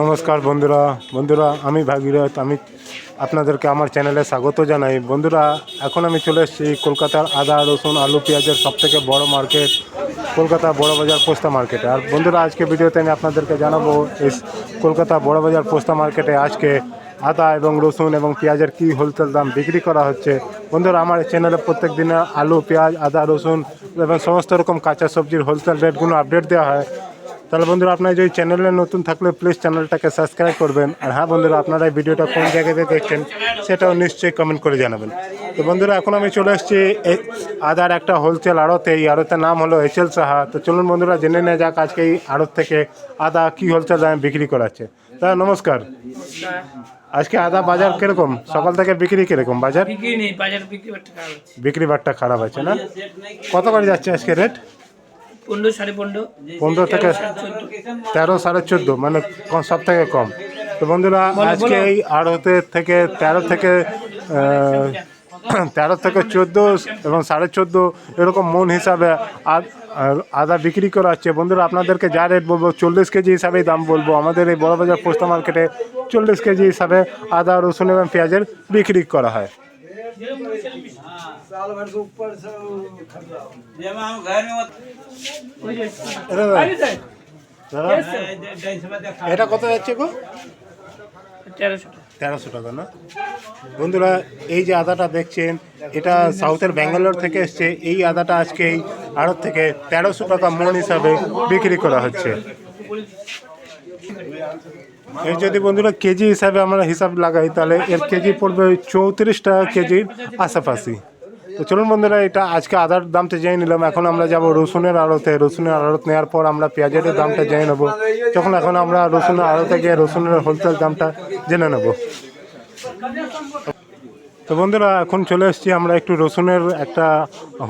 নমস্কার বন্ধুরা। বন্ধুরা, আমি ভাগীরথ। আমি আপনাদেরকে আমার চ্যানেলে স্বাগত জানাই। বন্ধুরা, এখন আমি চলে এসেছি কলকাতার আদা, রসুন, আলু, পেঁয়াজের সবথেকে বড় মার্কেট কলকাতা বড় বাজার পোস্তা মার্কেটে আর বন্ধুরা, আজকে ভিডিওতে আমি আপনাদেরকে জানাব এই কলকাতা বড় বাজার পোস্তা মার্কেটে আজকে আদা এবং রসুন এবং পেঁয়াজের কী হোলসেল দাম বিক্রি করা হচ্ছে। বন্ধুরা, আমার চ্যানেলে প্রত্যেক দিনে আলু, পেঁয়াজ, আদা, রসুন এবং সমস্ত রকম কাঁচা সবজির হোলসেল রেটগুলো আপডেট দেওয়া হয়। তাহলে বন্ধুরা আপনারা যদি চ্যানেলে নতুন থাকলে প্লিজ চ্যানেলটাকে সাবস্ক্রাইব করবেন। আর হ্যাঁ বন্ধুরা আপনারা এই ভিডিওটা কোন জায়গাতে দেখছেন সেটাও নিশ্চয়ই কমেন্ট করে জানাবেন। তো বন্ধুরা এখন আমি চলে এসেছি আদার একটা হোলসেল আড়তে। এই আড়তের নাম হলো এইচ এল সাহা। তো চলুন বন্ধুরা জেনে নেওয়া যাক আজকে এই আড়ত থেকে আদা কী হোলসেল দামে বিক্রি করাচ্ছে। তা নমস্কার। আজকে আদা বাজার কীরকম? সকাল থেকে বিক্রি কীরকম বাজার? বিক্রি বাট্টা খারাপ আছে না? কত করে যাচ্ছে আজকে রেট পনেরো সাড়ে পনেরো। পনেরো থেকে তেরো সাড়ে চোদ্দ মানে সব থেকে কম। তো বন্ধুরা আজকে এই আড়তে থেকে তেরো থেকে তেরো থেকে চোদ্দ এবং সাড়ে চোদ্দ এরকম মন হিসাবে আদ- আর আদা বিক্রি করা হচ্ছে। বন্ধুরা আপনাদেরকে যা রেট বলব চল্লিশ কেজি হিসাবেই দাম বলব। আমাদের এই বড়বাজার পোস্তা মার্কেটে চল্লিশ কেজি হিসাবে আদা রসুন এবং পেঁয়াজের বিক্রি করা হয়। এটা দাদা, এটা কত যাচ্ছে গো তেরোশো টাকা তেরোশো টাকা না বন্ধুরা এই যে আদাটা দেখছেন এটা সাউথের ব্যাঙ্গালোর থেকে এসছে এই আদাটা আজকে এই আড়ত থেকে তেরোশো টাকা মন হিসাবে বিক্রি করা হচ্ছে এর যদি বন্ধুরা কেজি হিসাবে আমরা হিসাব লাগাই তাহলে এর কেজি পড়বে চৌত্রিশ টাকা কেজির আশাপাশি তো চলুন বন্ধুরা, এটা আজকে আদার দামটা জেনে নিলাম। এখন আমরা যাব রসুনের আড়তে। রসুনের আড়ত নেওয়ার পর আমরা পেঁয়াজের দামটা জেনে নেব। তখন এখন আমরা রসুনের আড়তে গিয়ে রসুনের হোলসেল দামটা জেনে নেব। তো বন্ধুরা, এখন চলে এসেছি আমরা একটু রসুনের একটা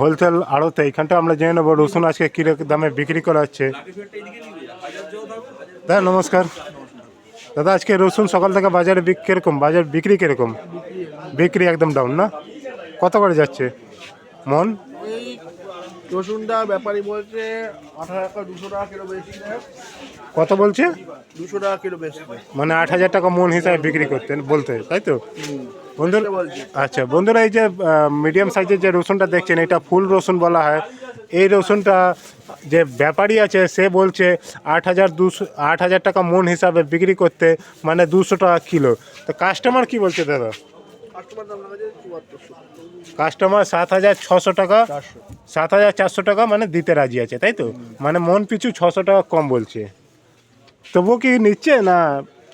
হোলসেল আড়তে। এখানটা আমরা জেনে নেব রসুন আজকে কী দামে বিক্রি করা হচ্ছে। দাদা, নমস্কার। দাদা, আজকে রসুন সকাল থেকে বাজারে বিক কীরকম? বাজার বিক্রি কীরকম? বিক্রি একদম ডাউন না? কত করে যাচ্ছে? মন? এই রসুনটা ব্যাপারী বলছে আঠারো টাকা দুশো টাকা কিলো বেশি কত বলছে? দুশো টাকা কিলো বেশি মানে আট হাজার টাকা মন হিসাবে বিক্রি করতেন বলতে তাই তো? বন্ধুরা আচ্ছা বন্ধুরা এই যে মিডিয়াম সাইজের যে রসুনটা দেখছেন এটা ফুল রসুন বলা হয়। এই রসুনটা যে ব্যাপারী আছে সে বলছে আট হাজার দুশো আট হাজার টাকা মন হিসাবে বিক্রি করতে মানে দুশো টাকা কিলো। তো কাস্টমার কি বলছে দাদা? কাস্টমার কাস্টমার সাত হাজার ছশো টাকা সাত হাজার চারশো টাকা মানে দিতে রাজি আছে তাই তো? মানে মন পিছু ছশো টাকা কম বলছে। তবুও কি নিচ্ছে না?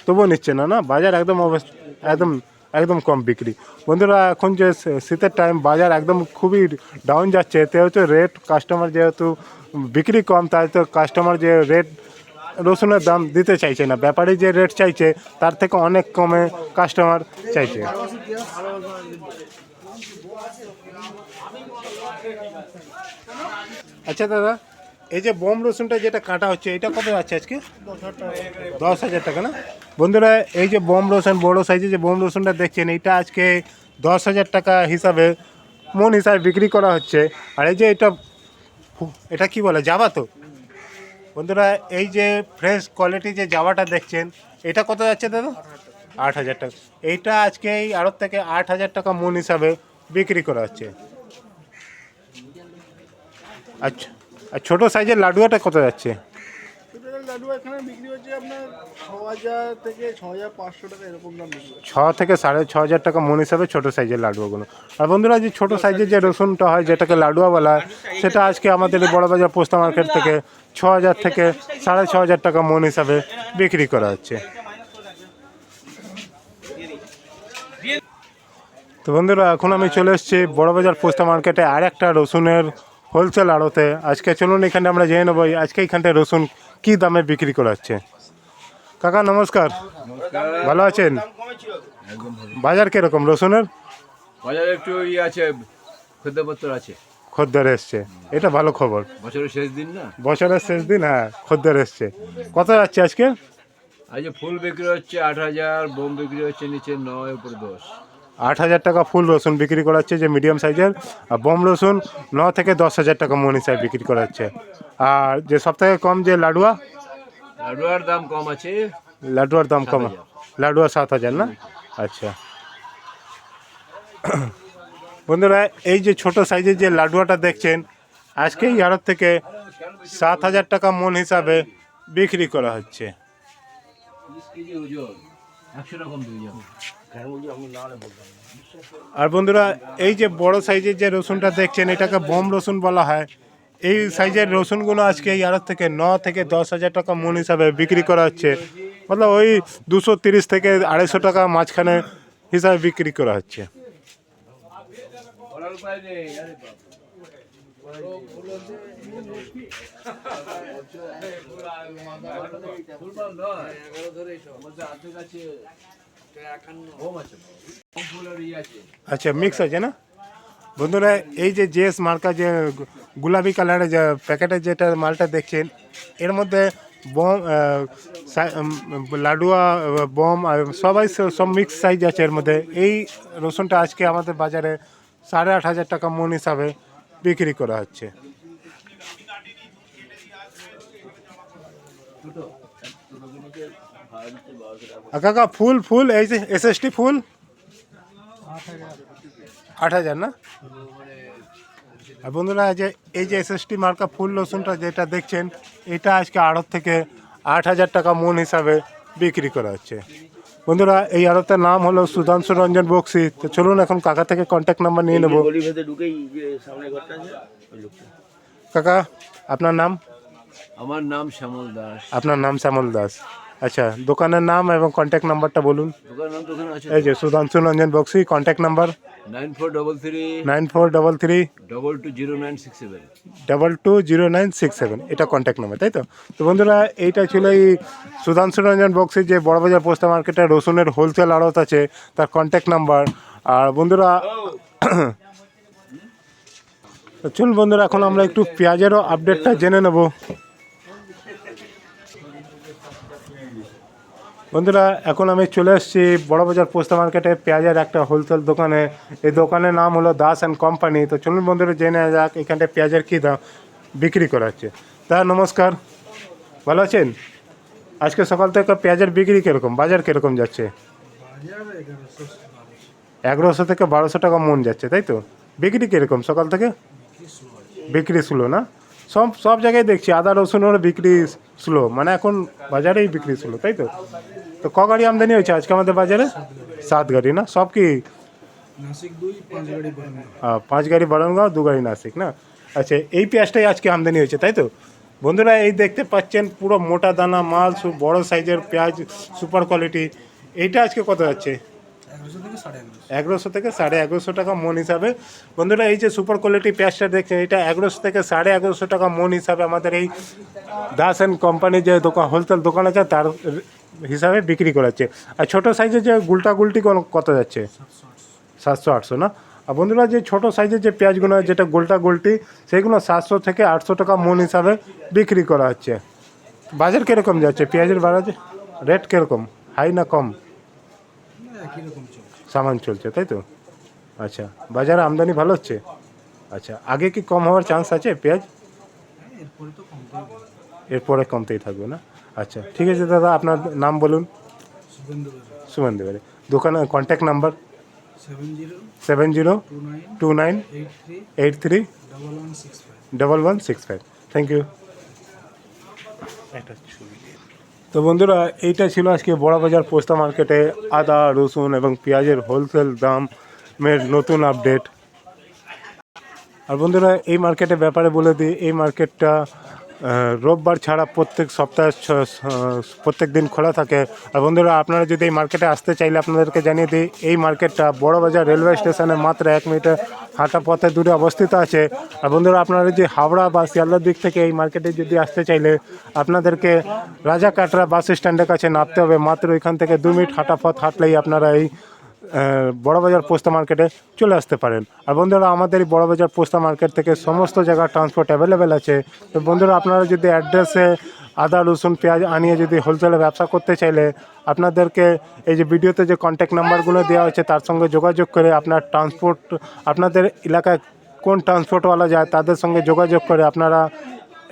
তবুও নিচ্ছে না না? বাজার একদম অবস্থা একদম একদম কম বিক্রি। বন্ধুরা এখন যে শীতের টাইম বাজার একদম খুবই ডাউন যাচ্ছে। যেহেতু রেট কাস্টমার যেহেতু বিক্রি কম তাই তো কাস্টমার যে রেট রসুনের দাম দিতে চাইছে না ব্যাপারী যে রেট চাইছে তার থেকে অনেক কমে কাস্টমার চাইছে। আচ্ছা দাদা, এই যে বোম রসুনটা যেটা কাটা হচ্ছে, এটা কত যাচ্ছে আজকে? দশ হাজার টাকা না? বন্ধুরা, এই যে বোম রসুন, বড় সাইজে যে বোম রসুনটা দেখছেন এইটা আজকে দশ হাজার টাকা হিসাবে মন হিসাবে বিক্রি করা হচ্ছে। আর এই যে এটা এটা কি বলে, জাবা তো? বন্ধুরা, এই যে ফ্রেশ কোয়ালিটি যে জাবাটা দেখছেন, এটা কত যাচ্ছে দাদা? আট হাজার টাকা। এইটা আজকে এই আড়ত থেকে আট হাজার টাকা মন হিসাবে বিক্রি করা হচ্ছে। আচ্ছা আর ছোটো সাইজের লাডুয়াটা কত যাচ্ছে? ছ থেকে সাড়ে ছ হাজার টাকা মন হিসাবে ছোটো সাইজের লাডুয়াগুলো। আর বন্ধুরা যে ছোটো সাইজের যে রসুনটা হয় যেটাকে লাডুয়া বলা হয় সেটা আজকে আমাদের বড়বাজার পোস্তা মার্কেট থেকে ছ হাজার থেকে সাড়ে ছ হাজার টাকা মন হিসাবে বিক্রি করা হচ্ছে। তো বন্ধুরা এখন আমি চলে এসেছি বড়বাজার পোস্তা মার্কেটে আর একটা রসুনের হোলসেল আড়তে। আজকে চলুন এখানে আমরা জেনে নেব আজকে এইখানটায় রসুন কী দামে বিক্রি করা হচ্ছে। কাকা নমস্কার। ভালো আছেন? বাজার কীরকম রসুনের? বাজারে একটু আছে খাদ্যপত্র আছে। খদ্দের এসছে। এটা ভালো খবর। বছরের শেষ দিন না? বছরের শেষ দিন হ্যাঁ খদ্দের এসছে। কত যাচ্ছে আজকে? আজ ফুল বিক্রি হচ্ছে আট হাজার বোম বিক্রি হচ্ছে নিচে নয় উপরে দশ। আট হাজার টাকা ফুল রসুন বিক্রি করা হচ্ছে যে মিডিয়াম সাইজের আর বোম রসুন ন থেকে দশ হাজার টাকা মন হিসাবে বিক্রি করা হচ্ছে আর যে সব থেকে কম যে লাডুয়া? লাডুয়ার দাম কম আছে। লাডুয়ার দাম কম। লাডুয়া সাত হাজার না? আচ্ছা। বন্ধুরা এই যে ছোট সাইজের যে লাডুয়াটা দেখছেন আজকে আড়ত থেকে সাত হাজার টাকা মন হিসাবে বিক্রি করা হচ্ছে। আর বন্ধুরা এই যে বড় সাইজের যে রসুনটা দেখছেন এটাকে বোম রসুন বলা হয়। এই সাইজের রসুনগুলো আজকে এই আড়ত থেকে ন থেকে দশ হাজার টাকা মন হিসাবে বিক্রি করা হচ্ছে। মতলব ওই দুশো তিরিশ থেকে আড়াইশো টাকা মাঝখানে হিসাবে বিক্রি করা হচ্ছে। আচ্ছা মিক্স আছে না? বন্ধুরা, এই যে জেস মার্কা যে গুলাবি কালারের যে প্যাকেটের যেটা মালটা দেখছেন, এর মধ্যে বম লাডুয়া, বম সবাই সব মিক্স সাইজ আছে এর মধ্যে। এই রসুনটা আজকে আমাদের বাজারে সাড়ে আট হাজার টাকা মন হিসাবে বিক্রি করা হচ্ছে। কাকা ফুল ফুল এই যে এস এস টি ফুল? আট হাজার না? আর বন্ধুরা এই যে এই যে এসএসটি মার্কা ফুল রসুনটা যেটা দেখছেন এটা আজকে আড়ত থেকে আট হাজার টাকা মন হিসাবে বিক্রি করা হচ্ছে। বন্ধুরা এই আড়তের নাম হলো সুধাংশু রঞ্জন বক্সি। তো চলুন এখন কাকা থেকে কন্ট্যাক্ট নাম্বার নিয়ে নেব। কাকা আপনার নাম? আমার নাম শ্যামল দাস। আপনার নাম শ্যামল দাস। আচ্ছা দোকানের নাম এবং কন্ট্যাক্ট নাম্বারটা বলুন। এই যে Sudhanshu Ranjan Bakshi contact number nine four double three nine four double three double two zero nine six seven double two zero nine six seven এটা কন্ট্যাক্ট নাম্বার তাই তো? তো বন্ধুরা এইটা ছিল এই সুধাংশু রঞ্জন বক্সের যে বড়বাজার পোস্টা মার্কেটে রসুনের হোলসেল আড়ত আছে তার কন্ট্যাক্ট নাম্বার আর বন্ধুরা চলুন বন্ধুরা এখন আমরা একটু পেঁয়াজেরও আপডেটটা জেনে নেব। বন্ধুরা, এখন আমি চলে এসেছি বড়বাজার পোস্টা মার্কেটে। পেঁয়াজের একটা হোলসেল দোকানে। এই দোকানের নাম হলো দাস অ্যান্ড কোম্পানি। তো চলুন বন্ধুরা, জেনে যাক এখানটায় পেঁয়াজের কী দাম বিক্রি করা হচ্ছে। তা নমস্কার। ভালো আছেন? আজকে সকাল থেকে পেঁয়াজের বিক্রি কীরকম? বাজার কীরকম যাচ্ছে? এগারোশো থেকে বারোশো টাকা মন যাচ্ছে, তাই তো? বিক্রি কীরকম সকাল থেকে? বিক্রি স্লো না? সব সব জায়গায় দেখছি। আদা রসুনের বিক্রি স্লো মানে এখন বাজারেই বিক্রি স্লো তাই তো? তো ক গাড়ি আমদানি হয়েছে আজকে আমাদের বাজারে? সাত গাড়ি না? সব কি? পাঁচ গাড়ি বরণগাঁও দু গাড়ি নাসিক না? আচ্ছা এই পেঁয়াজটাই আজকে আমদানি হয়েছে তাই তো? বন্ধুরা এই দেখতে পাচ্ছেন পুরো মোটা দানা মাল বড় সাইজের পেঁয়াজ সুপার কোয়ালিটি। এইটা আজকে কত যাচ্ছে? এগারোশো থেকে সাড়ে এগারোশো। টাকা মন হিসাবে। বন্ধুরা, এই যে সুপার কোয়ালিটি পেঁয়াজটা দেখছেন, এটা এগারোশো থেকে সাড়ে এগারোশো টাকা মন হিসাবে আমাদের এই দাস অ্যান্ড কোম্পানির যে দোকান হোলসেল দোকান আছে, তার হিসাবে বিক্রি করাচ্ছে। আর ছোটো সাইজের যে গুলটা গুলটি কোন- কত যাচ্ছে? সাতশো আটশো, না? আর বন্ধুরা, যে ছোটো সাইজের যে পেঁয়াজগুলো যেটা গোলটা গোলটি, সেগুলো সাতশো থেকে আটশো টাকা মন হিসাবে বিক্রি করা হচ্ছে। বাজার কীরকম যাচ্ছে? পেঁয়াজের বাজার রেট কীরকম? হাই না কম? সামান চলছে তাই তো? আচ্ছা বাজারে আমদানি ভালো হচ্ছে? আচ্ছা আগে কি কম হওয়ার চান্স আছে পেঁয়াজ? এরপরে কমতেই হবে থাকবে না? আচ্ছা ঠিক আছে দাদা আপনার নাম বলুন। সুমন দেবারে দোকানের contact number seven zero seven zero two nine eight three eight one six five. Double one six five. Thank you তো বন্ধুরা, এইটা ছিল আজকে বড়বাজার পোস্তা মার্কেটে আদা, রসুন এবং পেঁয়াজের হোলসেল দামের নতুন আপডেট আর বন্ধুরা, এই মার্কেটের ব্যাপারে বলে দিই, এই মার্কেটটা রোববার ছাড়া প্রত্যেক সপ্তাহে প্রত্যেক দিন খোলা থাকে। আর বন্ধুরা, আপনারা যদি এই মার্কেটে আসতে চাইলে আপনাদেরকে জানিয়ে দিই, এই মার্কেটটা বড়বাজার রেলওয়ে স্টেশনে মাত্র এক মিনিটের হাঁটা পথে দূরে অবস্থিত আছে। আর বন্ধুরা, আপনারা যদি হাওড়া বা শিয়ালদার দিক থেকে এই মার্কেটে যদি আসতে চাইলে, আপনাদেরকে রাজা কাটরা বাস স্ট্যান্ডের কাছে নামতে হবে। মাত্র এখান থেকে দু মিনিট হাঁটা পথ হাঁটলেই আপনারা এই বড়বাজার পোস্তা মার্কেটে চলে আসতে পারেন। আর বন্ধুরা, আমাদের এই বড়বাজার পোস্তা মার্কেট থেকে সমস্ত জায়গার ট্রান্সপোর্ট অ্যাভেলেবেল আছে। তো বন্ধুরা, আপনারা যদি অ্যাড্রেসে আদা, রসুন, পেঁয়াজ আনিয়ে যদি হোলসেলে ব্যবসা করতে চাইলে, আপনাদেরকে এই যে ভিডিওতে যে কন্ট্যাক্ট নাম্বারগুলো দেওয়া হয়েছে, তার সঙ্গে যোগাযোগ করে আপনার ট্রান্সপোর্ট আপনাদের এলাকায় কোন ট্রান্সপোর্টওয়ালা যায়, তাদের সঙ্গে যোগাযোগ করে আপনারা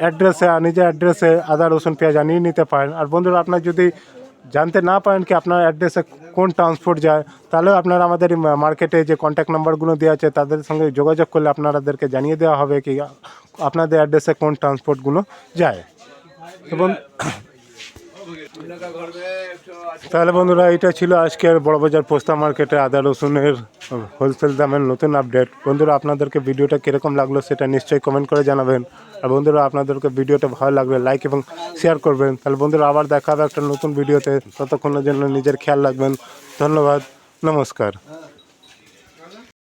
অ্যাড্রেসে নিজের অ্যাড্রেসে আদা, রসুন, পেঁয়াজ আনিয়ে নিতে পারেন। আর বন্ধুরা, আপনার যদি জানতে না পারেন কি আপনার অ্যাড্রেসে কোন ট্রান্সপোর্ট যায় তাহলেও আপনারা আমাদের মার্কেটে যে কন্ট্যাক্ট নাম্বারগুলো দেওয়া আছে, তাদের সঙ্গে যোগাযোগ করলে আপনাদেরকে জানিয়ে দেওয়া হবে কি আপনাদের অ্যাড্রেসে কোন ট্রান্সপোর্টগুলো যায়। এবং তাহলে বন্ধুরা, এটা ছিল আজকের বড়বাজার পোস্তা মার্কেটে আদা রসুনের হোলসেল দামের নতুন আপডেট বন্ধুরা, আপনাদেরকে ভিডিওটা কীরকম লাগল সেটা নিশ্চয়ই কমেন্ট করে জানাবেন। আর বন্ধুরা, আপনাদেরকে ভিডিওটা ভালো লাগবে লাইক এবং শেয়ার করবেন। তাহলে বন্ধুরা, আবার দেখা হবে একটা নতুন ভিডিওতে। ততক্ষণের জন্য নিজের খেয়াল রাখবেন। ধন্যবাদ। নমস্কার।